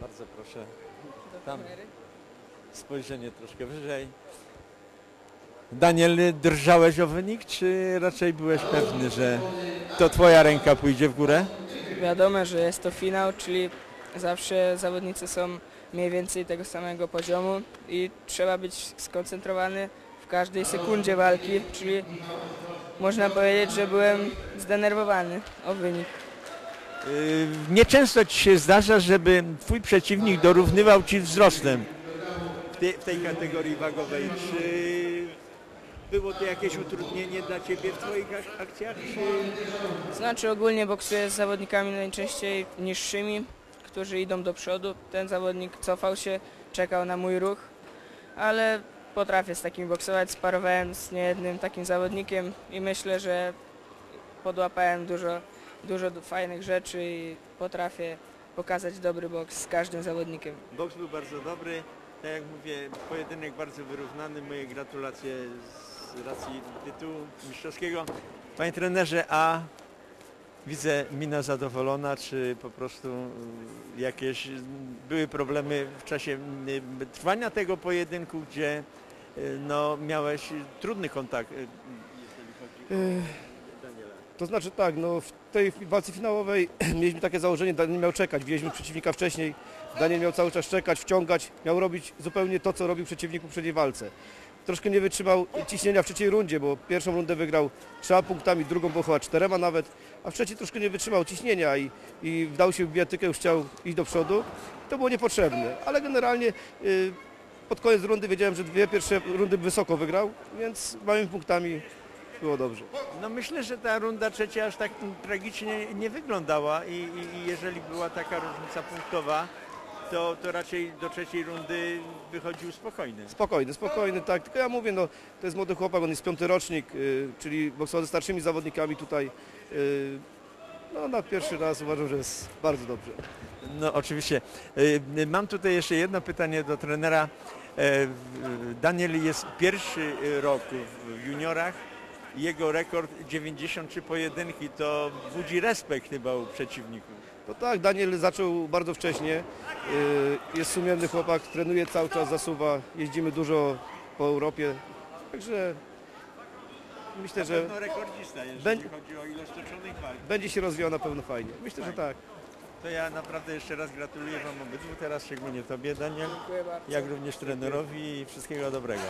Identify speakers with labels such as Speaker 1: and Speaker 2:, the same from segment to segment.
Speaker 1: Bardzo proszę. Tam spojrzenie troszkę wyżej. Daniel, drżałeś o wynik, czy raczej byłeś pewny, że to twoja ręka pójdzie w górę?
Speaker 2: Wiadomo, że jest to finał, czyli zawsze zawodnicy są mniej więcej tego samego poziomu i trzeba być skoncentrowany w każdej sekundzie walki, czyli można powiedzieć, że byłem zdenerwowany o wynik.
Speaker 1: Yy, Nieczęsto ci się zdarza, żeby twój przeciwnik dorównywał ci wzrostem w tej, w tej kategorii wagowej. Czy było to jakieś utrudnienie dla ciebie w twoich ak- akcjach? Czy...
Speaker 2: Znaczy ogólnie boksuję z zawodnikami najczęściej niższymi, którzy idą do przodu. Ten zawodnik cofał się, czekał na mój ruch, ale potrafię z takim boksować. Sparowałem z niejednym takim zawodnikiem i myślę, że podłapałem dużo, dużo fajnych rzeczy i potrafię pokazać dobry boks z każdym zawodnikiem.
Speaker 1: Boks był bardzo dobry. Tak jak mówię, pojedynek bardzo wyrównany. Moje gratulacje z racji tytułu mistrzowskiego. Panie trenerze, a widzę mina zadowolona, czy po prostu y, jakieś y, były problemy w czasie y, trwania tego pojedynku, gdzie y, no, miałeś trudny kontakt, jeżeli chodzi o?
Speaker 3: To znaczy tak, no w tej walce finałowej mieliśmy takie założenie, Daniel miał czekać, widzieliśmy przeciwnika wcześniej, Daniel miał cały czas czekać, wciągać, miał robić zupełnie to, co robił przeciwnik w poprzedniej walce. Troszkę nie wytrzymał ciśnienia w trzeciej rundzie, bo pierwszą rundę wygrał trzema punktami, drugą było chyba czterema nawet, a w trzeciej troszkę nie wytrzymał ciśnienia i, i wdał się w bijatykę, już chciał iść do przodu. To było niepotrzebne, ale generalnie y, pod koniec rundy wiedziałem, że dwie pierwsze rundy wysoko wygrał, więc małymi punktami było dobrze.
Speaker 1: No myślę, że ta runda trzecia aż tak tragicznie nie wyglądała i, i, i jeżeli była taka różnica punktowa, to, to raczej do trzeciej rundy wychodził spokojny.
Speaker 3: Spokojny, spokojny, tak. Tylko ja mówię, no to jest młody chłopak, on jest piąty rocznik, y, czyli boksował ze starszymi zawodnikami tutaj. Y, no na pierwszy raz uważam, że jest bardzo dobrze.
Speaker 1: No oczywiście. Y, Mam tutaj jeszcze jedno pytanie do trenera. E, w- Daniel jest pierwszy rok w juniorach. Jego rekord 93 pojedynki to budzi respekt chyba u przeciwników.
Speaker 3: No tak, Daniel zaczął bardzo wcześnie. y, Jest sumienny chłopak, trenuje cały czas, zasuwa. Jeździmy dużo po Europie. Także myślę,
Speaker 1: Na
Speaker 3: że
Speaker 1: pewno rekordzista, jeżeli
Speaker 3: Będzie-
Speaker 1: chodzi o ilość toczonych walk.
Speaker 3: będzie się rozwijał na pewno fajnie. Myślę, że tak.
Speaker 1: To ja naprawdę jeszcze raz gratuluję Wam obydwu, teraz szczególnie Tobie Daniel. Jak również trenerowi i wszystkiego dobrego.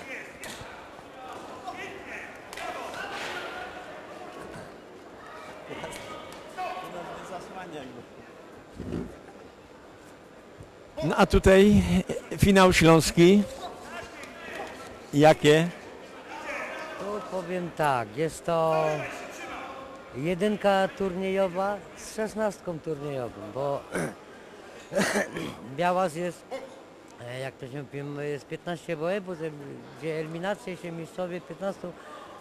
Speaker 1: No a tutaj finał śląski. Jakie?
Speaker 4: Tu powiem tak, jest to jedynka turniejowa z szesnastką turniejową, bo Białas jest, e, jak to się mówi, jest 15 województw, gdzie eliminacje się miejscowie 15,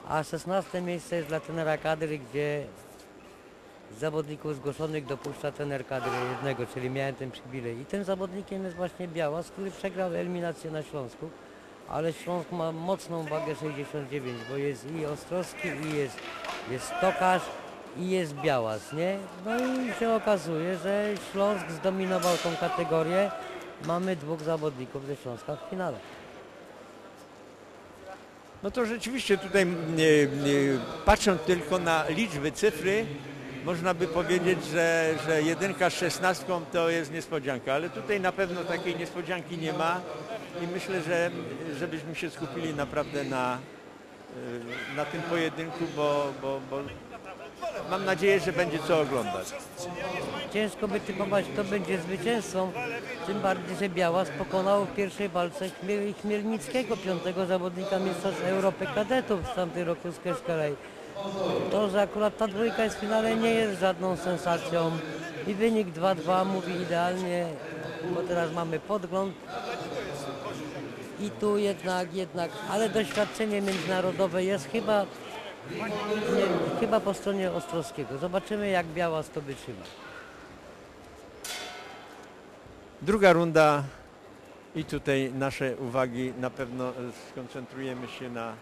Speaker 4: a 16 miejsce jest dla tenera kadry, gdzie zawodników zgłoszonych dopuszcza tener kadry jednego, czyli miałem ten przywilej. I tym zawodnikiem jest właśnie Białas, który przegrał eliminację na Śląsku ale Śląsk ma mocną wagę 69, bo jest i Ostrowski, i jest, jest Tokarz, i jest Białas, nie? No i się okazuje, że Śląsk zdominował tą kategorię. Mamy dwóch zawodników ze Śląska w finale.
Speaker 1: No to rzeczywiście tutaj mm, patrząc tylko na liczby, cyfry, można by powiedzieć, że, że jedynka z szesnastką to jest niespodzianka, ale tutaj na pewno takiej niespodzianki nie ma i myślę, że żebyśmy się skupili naprawdę na, e, na tym pojedynku, bo, bo, bo mam nadzieję, że będzie co oglądać.
Speaker 4: Ciężko by typować, kto będzie zwycięzcą, tym bardziej, że Białas pokonał w pierwszej walce Chmiel Chmielnickiego, piątego zawodnika Mistrzostw Europy Kadetów z tamtej roku z Keszkelej. To, że akurat ta dwójka jest w finale nie jest żadną sensacją i wynik 2-2 mówi idealnie, bo teraz mamy podgląd i tu jednak, jednak, ale doświadczenie międzynarodowe jest chyba, nie, chyba po stronie Ostrowskiego. Zobaczymy jak Białas to wytrzyma.
Speaker 1: Druga runda i tutaj nasze uwagi na pewno skoncentrujemy się na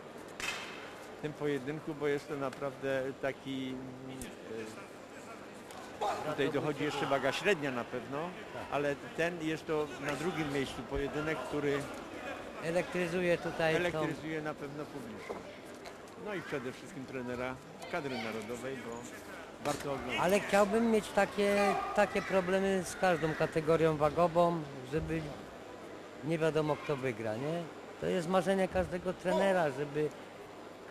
Speaker 1: tym pojedynku, bo jest to naprawdę taki e, Tutaj dochodzi jeszcze waga średnia na pewno, ale ten jest to na drugim miejscu pojedynek, który
Speaker 4: Elektryzuje tutaj
Speaker 1: elektryzuje na pewno publiczność. No i przede wszystkim trenera kadry narodowej, bo warto oglądać.
Speaker 4: Ale chciałbym mieć takie, takie problemy z każdą kategorią wagową, żeby nie wiadomo kto wygra, nie? To jest marzenie każdego trenera, żeby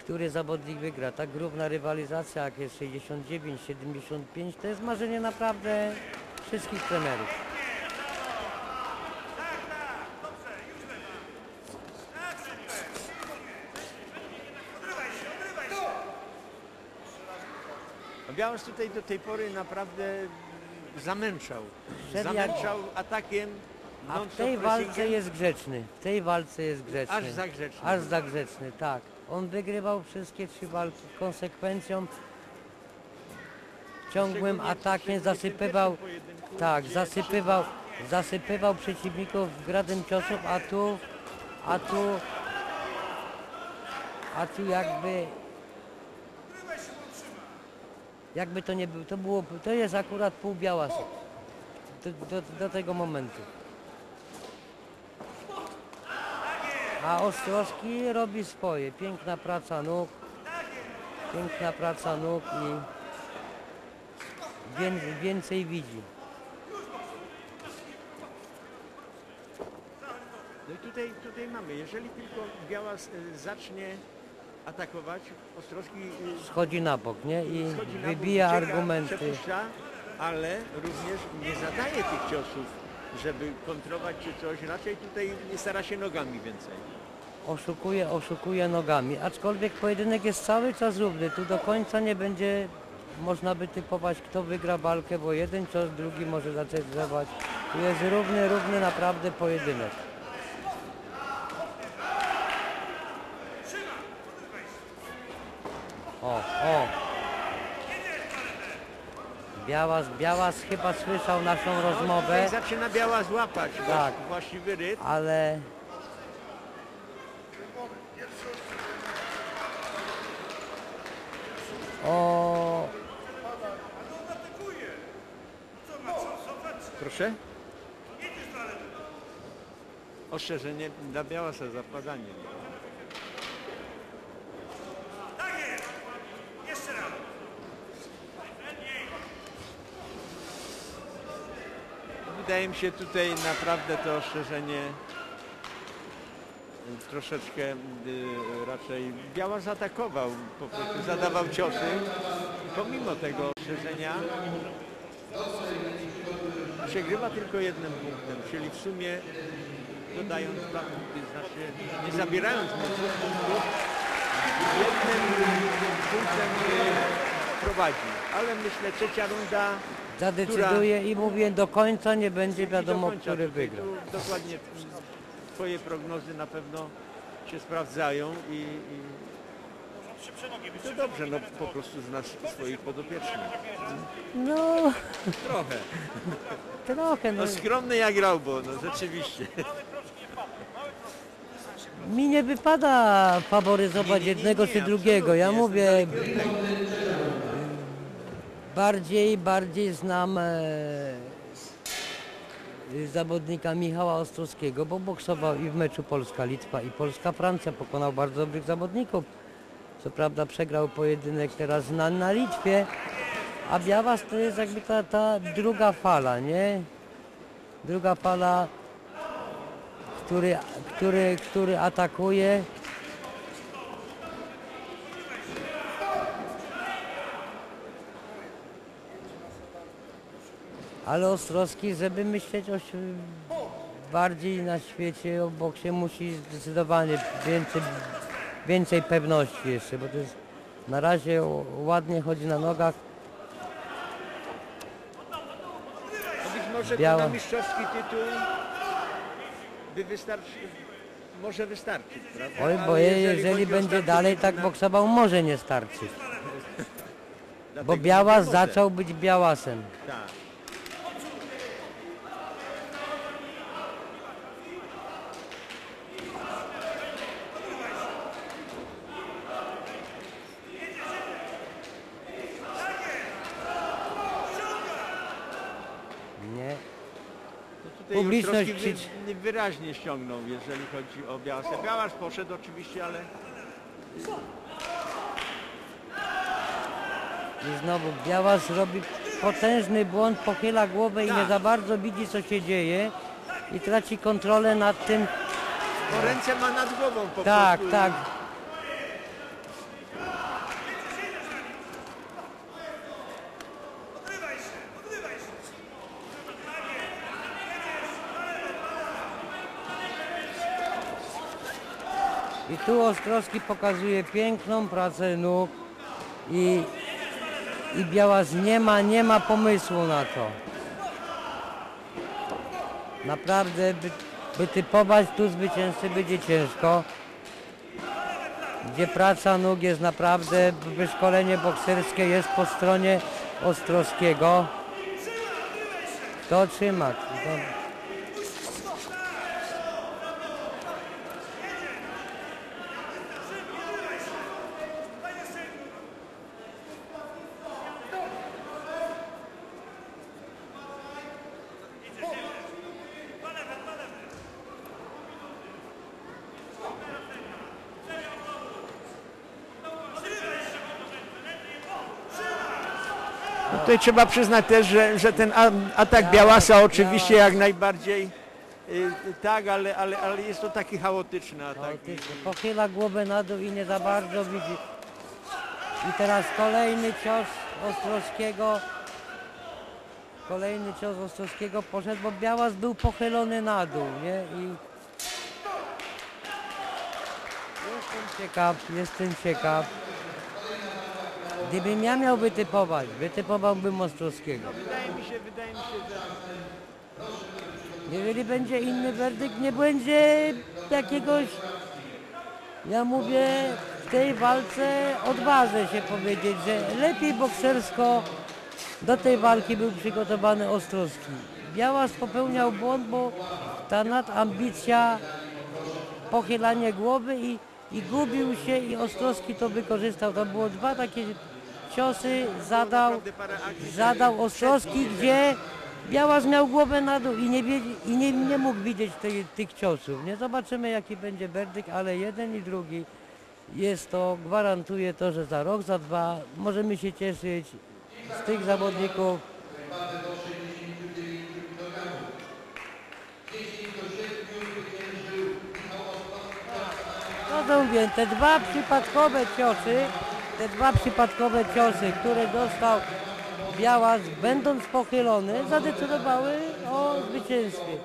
Speaker 4: który zawodnik wygra. Tak równa rywalizacja jak jest 69, 75, to jest marzenie naprawdę wszystkich trenerów.
Speaker 1: Białas tutaj do tej pory naprawdę zamęczał. Zamęczał atakiem.
Speaker 4: A w tej walce jest grzeczny, w tej walce jest grzeczny.
Speaker 1: Aż za grzeczny.
Speaker 4: Aż za grzeczny, tak. On wygrywał wszystkie trzy walki konsekwencją, ciągłym atakiem, zasypywał, tak, zasypywał, zasypywał przeciwników gradem ciosów, a tu, a tu, a tu jakby, jakby to nie było, to było, to jest akurat pół białasa do, do, do tego momentu. A Ostrowski robi swoje. Piękna praca nóg. Piękna praca nóg i wię, więcej widzi.
Speaker 1: No i tutaj, tutaj mamy, jeżeli tylko Białas y, zacznie atakować, Ostrowski y,
Speaker 4: Schodzi na bok, nie? I
Speaker 1: na bok,
Speaker 4: wybija
Speaker 1: ucieka,
Speaker 4: argumenty.
Speaker 1: ale również nie zadaje tych ciosów, żeby kontrować czy coś. Raczej tutaj stara się nogami więcej.
Speaker 4: Oszukuje, oszukuje nogami. Aczkolwiek pojedynek jest cały czas równy. Tu do końca nie będzie można by typować kto wygra walkę, bo jeden cios, drugi może zacząć zdawać. Tu jest równy, równy naprawdę pojedynek. O, o. Białas, Białas chyba słyszał naszą rozmowę,
Speaker 1: Tutaj zaczyna Biała złapać
Speaker 4: Tak.
Speaker 1: właściwy rytm.
Speaker 4: ale o
Speaker 1: Proszę? Ostrzeżenie dla Białasa zapadanie. Wydaje mi się tutaj naprawdę to ostrzeżenie y, troszeczkę y, raczej Biała zaatakował, po prostu zadawał ciosy. Pomimo tego ostrzeżenia przegrywa tylko jednym punktem, czyli w sumie dodając dwa punkty, znaczy nie zabierając dwóch punktów, jednym punktem prowadzi. Ale myślę trzecia runda
Speaker 4: zadecyduje i mówię do końca nie będzie wiadomo,
Speaker 1: końca
Speaker 4: który wygra.
Speaker 1: Dokładnie twoje prognozy na pewno się sprawdzają i, i to dobrze, no po prostu znasz swoich podopiecznych.
Speaker 4: No
Speaker 1: Trochę.
Speaker 4: trochę, no,
Speaker 1: No skromny jak Raubo, no rzeczywiście.
Speaker 4: mi nie wypada faworyzować
Speaker 1: Nie, nie, nie,
Speaker 4: jednego
Speaker 1: nie,
Speaker 4: czy drugiego. Ja mówię. Bardziej, bardziej znam e, zawodnika Michała Ostrowskiego, bo boksował i w meczu Polska-Litwa i Polska-Francja, pokonał bardzo dobrych zawodników. Co prawda przegrał pojedynek teraz na, na Litwie, a Białas to jest jakby ta, ta druga fala, nie? Druga fala, który, który, który atakuje. Ale Ostrowski, żeby myśleć o bardziej na świecie, o boksie musi zdecydowanie więcej, więcej pewności jeszcze, bo to jest na razie ładnie chodzi na nogach.
Speaker 1: No być może
Speaker 4: Biała.
Speaker 1: to na mistrzowski tytuł by wystarczy, może wystarczyć, prawda?
Speaker 4: Oj, bo je- jeżeli,
Speaker 1: o
Speaker 4: będzie dalej tak
Speaker 1: na-
Speaker 4: boksował, może nie starczyć. Bo Białas zaczął być Białasem.
Speaker 1: Tak. tutaj
Speaker 4: publiczność
Speaker 1: wy, wyraźnie ściągnął, jeżeli chodzi o Białasę. Białasz poszedł oczywiście, ale
Speaker 4: I znowu Białas robi potężny błąd, pochyla głowę i nie
Speaker 1: Tak.
Speaker 4: za bardzo widzi co się dzieje i traci kontrolę nad tym.
Speaker 1: bo ręce ma nad głową po
Speaker 4: Tak,
Speaker 1: prostu.
Speaker 4: tak. I tu Ostrowski pokazuje piękną pracę nóg i, i Białas nie ma, nie ma pomysłu na to. Naprawdę by, by typować tu zwycięzcy będzie ciężko. Gdzie praca nóg jest naprawdę, wyszkolenie bokserskie jest po stronie Ostrowskiego. Kto trzyma? Kto...
Speaker 1: Tutaj trzeba przyznać też, że, że ten atak Białasa oczywiście jak najbardziej y, tak, ale, ale, ale jest to taki chaotyczny atak.
Speaker 4: Chaotyczny. Pochyla głowę na dół i nie za bardzo widzi. I teraz kolejny cios Ostrowskiego. Kolejny cios Ostrowskiego poszedł, bo Białas był pochylony na dół, nie? I jestem ciekaw, jestem ciekaw. Gdybym ja miał wytypować, wytypowałbym Ostrowskiego.
Speaker 1: Wydaje mi się, wydaje mi się, że
Speaker 4: Jeżeli będzie inny werdykt, nie będzie jakiegoś, ja mówię, w tej walce odważę się powiedzieć, że lepiej boksersko do tej walki był przygotowany Ostrowski. Białas popełniał błąd, bo ta nadambicja, pochylanie głowy i, i gubił się i Ostrowski to wykorzystał. To było dwa takie ciosy, zadał, zadał Ostrowski, gdzie Białas miał głowę na dół i nie, i nie, nie mógł widzieć tej, tych ciosów. Nie zobaczymy jaki będzie werdykt, ale jeden i drugi jest to, gwarantuje to, że za rok, za dwa możemy się cieszyć z tych zawodników. To mówię, te dwa przypadkowe ciosy, te dwa przypadkowe ciosy, które dostał Białas, będąc pochylony, zadecydowały o zwycięstwie.